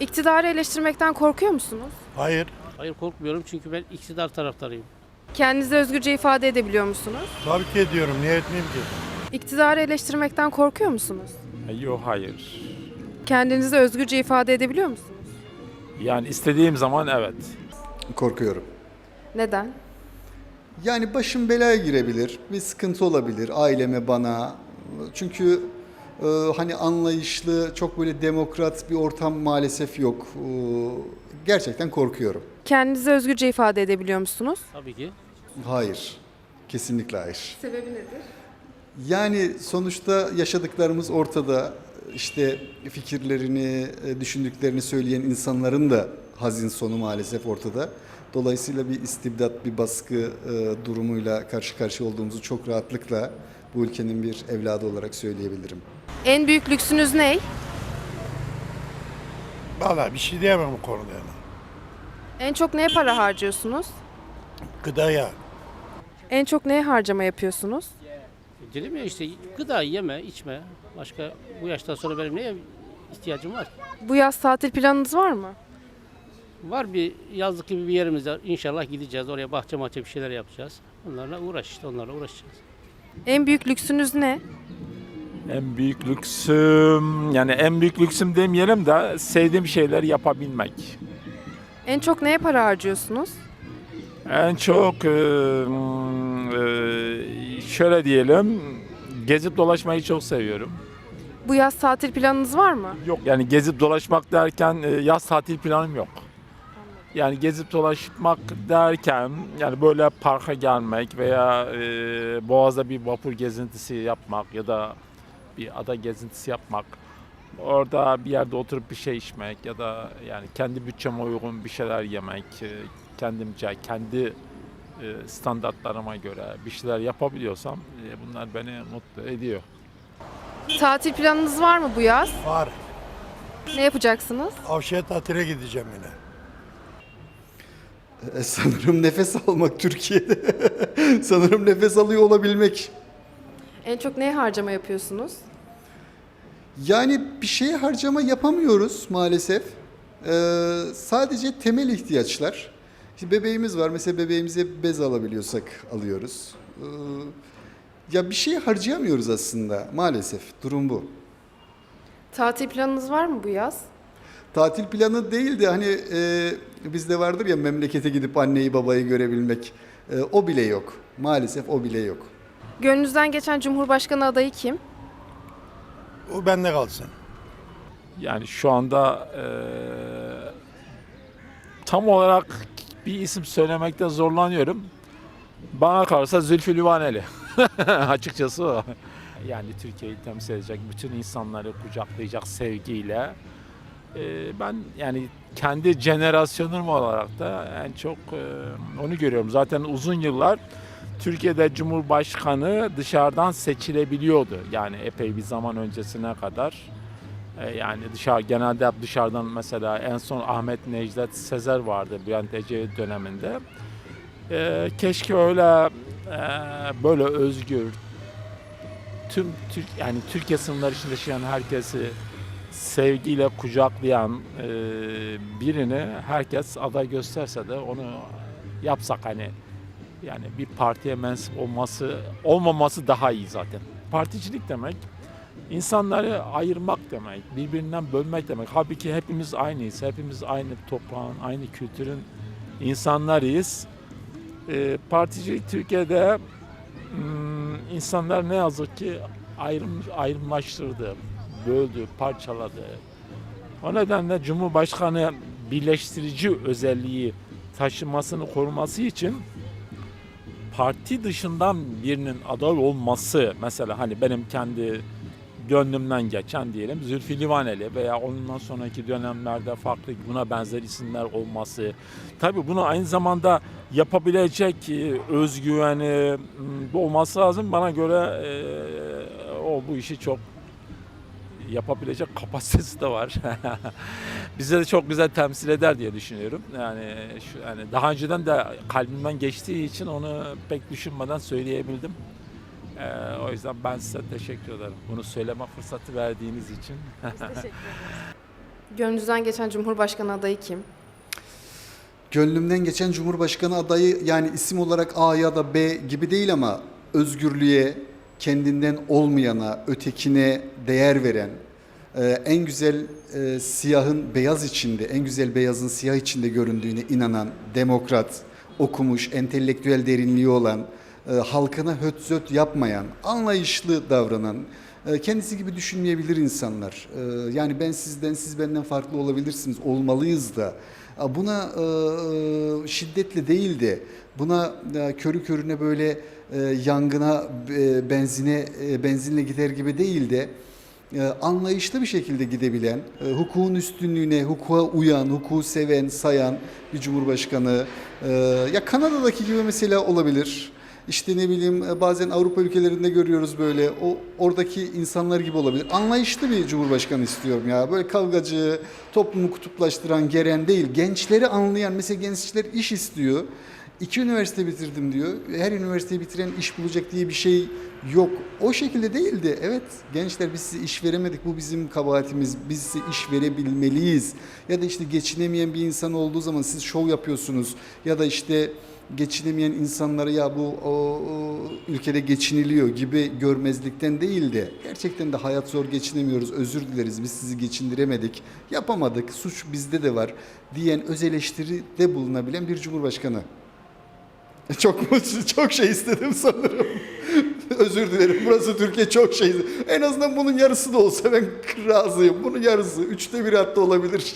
İktidarı eleştirmekten korkuyor musunuz? Hayır. Hayır korkmuyorum çünkü ben iktidar taraftarıyım. Kendinizi özgürce ifade edebiliyor musunuz? Tabii ki ediyorum. Niye etmeyeyim ki? İktidarı eleştirmekten korkuyor musunuz? Yok hayır. Kendinizi özgürce ifade edebiliyor musunuz? Yani istediğim zaman evet. Korkuyorum. Neden? Yani başım belaya girebilir, bir sıkıntı olabilir aileme, bana. Çünkü e, hani anlayışlı, çok böyle demokrat bir ortam maalesef yok. E, gerçekten korkuyorum. Kendinizi özgürce ifade edebiliyor musunuz? Tabii ki. Hayır, kesinlikle hayır. Sebebi nedir? Yani sonuçta yaşadıklarımız ortada. İşte fikirlerini, e, düşündüklerini söyleyen insanların da hazin sonu maalesef ortada. Dolayısıyla bir istibdat, bir baskı e, durumuyla karşı karşıya olduğumuzu çok rahatlıkla bu ülkenin bir evladı olarak söyleyebilirim. En büyük lüksünüz ne? Valla bir şey diyemem bu konuda yani. En çok neye para harcıyorsunuz? Gıdaya. En çok neye harcama yapıyorsunuz? Dedim ya işte gıda yeme, içme. Başka bu yaştan sonra benim neye ihtiyacım var? Bu yaz tatil planınız var mı? Var bir yazlık gibi bir yerimiz var. İnşallah gideceğiz. Oraya bahçe bahçe bir şeyler yapacağız. Onlarla uğraş işte onlarla uğraşacağız. En büyük lüksünüz ne? En büyük lüksüm yani en büyük lüksüm demeyelim de sevdiğim şeyler yapabilmek. En çok neye para harcıyorsunuz? En çok e, e, şöyle diyelim gezip dolaşmayı çok seviyorum. Bu yaz tatil planınız var mı? Yok yani gezip dolaşmak derken e, yaz tatil planım yok. Yani gezip dolaşmak derken yani böyle parka gelmek veya e, Boğaz'da bir vapur gezintisi yapmak ya da bir ada gezintisi yapmak. Orada bir yerde oturup bir şey içmek ya da yani kendi bütçeme uygun bir şeyler yemek, e, kendimce, kendi e, standartlarıma göre bir şeyler yapabiliyorsam e, bunlar beni mutlu ediyor. Tatil planınız var mı bu yaz? Var. Ne yapacaksınız? Avşaya tatile gideceğim yine. E, sanırım nefes almak Türkiye'de. sanırım nefes alıyor olabilmek. En çok neye harcama yapıyorsunuz? Yani bir şeye harcama yapamıyoruz maalesef. Ee, sadece temel ihtiyaçlar. İşte bebeğimiz var. Mesela bebeğimize bez alabiliyorsak alıyoruz. Ee, ya bir şey harcayamıyoruz aslında maalesef. Durum bu. Tatil planınız var mı bu yaz? Tatil planı değil de hani e, bizde vardır ya memlekete gidip anneyi babayı görebilmek. E, o bile yok. Maalesef o bile yok. Gönlünüzden geçen Cumhurbaşkanı adayı kim? O bende kalsın. Yani şu anda eee, tam olarak bir isim söylemekte zorlanıyorum. Bana kalırsa Zülfü Livaneli. Açıkçası o. Yani Türkiye'yi temsil edecek bütün insanları kucaklayacak sevgiyle. Eee, ben yani kendi jenerasyonum olarak da en çok eee, onu görüyorum. Zaten uzun yıllar Türkiye'de Cumhurbaşkanı dışarıdan seçilebiliyordu. Yani epey bir zaman öncesine kadar. E, Yani dışarı genelde dışarıdan mesela en son Ahmet Necdet Sezer vardı Bülent Ecevit döneminde. E, keşke öyle e, böyle özgür tüm Türk yani Türkiye sınırları içinde yaşayan herkesi sevgiyle kucaklayan e, birini herkes aday gösterse de onu yapsak hani yani bir partiye mensup olması olmaması daha iyi zaten. Particilik demek İnsanları ayırmak demek, birbirinden bölmek demek. Halbuki hepimiz aynıyız, hepimiz aynı toprağın, aynı kültürün insanlarıyız. Ee, particilik Türkiye'de hmm, insanlar ne yazık ki ayrım, ayrımlaştırdı, böldü, parçaladı. O nedenle Cumhurbaşkanı birleştirici özelliği taşımasını koruması için parti dışından birinin aday olması mesela hani benim kendi gönlümden geçen diyelim Zülfü Livaneli veya ondan sonraki dönemlerde farklı buna benzer isimler olması. Tabii bunu aynı zamanda yapabilecek e, özgüveni olması lazım. Bana göre e, o bu işi çok yapabilecek kapasitesi de var. Bize de çok güzel temsil eder diye düşünüyorum. Yani şu yani daha önceden de kalbimden geçtiği için onu pek düşünmeden söyleyebildim. Ee, o yüzden ben size teşekkür ederim. Bunu söyleme fırsatı verdiğiniz için. Gönlünüzden geçen Cumhurbaşkanı adayı kim? Gönlümden geçen Cumhurbaşkanı adayı yani isim olarak A ya da B gibi değil ama özgürlüğe, kendinden olmayana, ötekine değer veren, e, en güzel e, siyahın beyaz içinde, en güzel beyazın siyah içinde göründüğüne inanan, demokrat, okumuş, entelektüel derinliği olan, e, halkına höt zöt yapmayan, anlayışlı davranan, e, kendisi gibi düşünmeyebilir insanlar. E, Yani ben sizden, siz benden farklı olabilirsiniz, olmalıyız da. Buna e, e, şiddetle değil de buna e, körü körüne böyle e, yangına, e, benzine, e, benzinle gider gibi değil de anlayışlı bir şekilde gidebilen, e, hukukun üstünlüğüne, hukuka uyan, hukuku seven, sayan bir cumhurbaşkanı. E, ya Kanada'daki gibi mesela olabilir. İşte ne bileyim e, bazen Avrupa ülkelerinde görüyoruz böyle o oradaki insanlar gibi olabilir. Anlayışlı bir cumhurbaşkanı istiyorum ya. Böyle kavgacı, toplumu kutuplaştıran, geren değil. Gençleri anlayan mesela gençler iş istiyor. İki üniversite bitirdim diyor. Her üniversiteyi bitiren iş bulacak diye bir şey yok. O şekilde değil de evet gençler biz size iş veremedik bu bizim kabahatimiz. Biz size iş verebilmeliyiz. Ya da işte geçinemeyen bir insan olduğu zaman siz şov yapıyorsunuz. Ya da işte geçinemeyen insanları ya bu o, o ülkede geçiniliyor gibi görmezlikten değil de gerçekten de hayat zor geçinemiyoruz özür dileriz biz sizi geçindiremedik yapamadık suç bizde de var diyen öz eleştiride bulunabilen bir cumhurbaşkanı. Çok çok şey istedim sanırım. Özür dilerim. Burası Türkiye çok şey. En azından bunun yarısı da olsa ben razıyım. Bunun yarısı. Üçte bir hatta olabilir.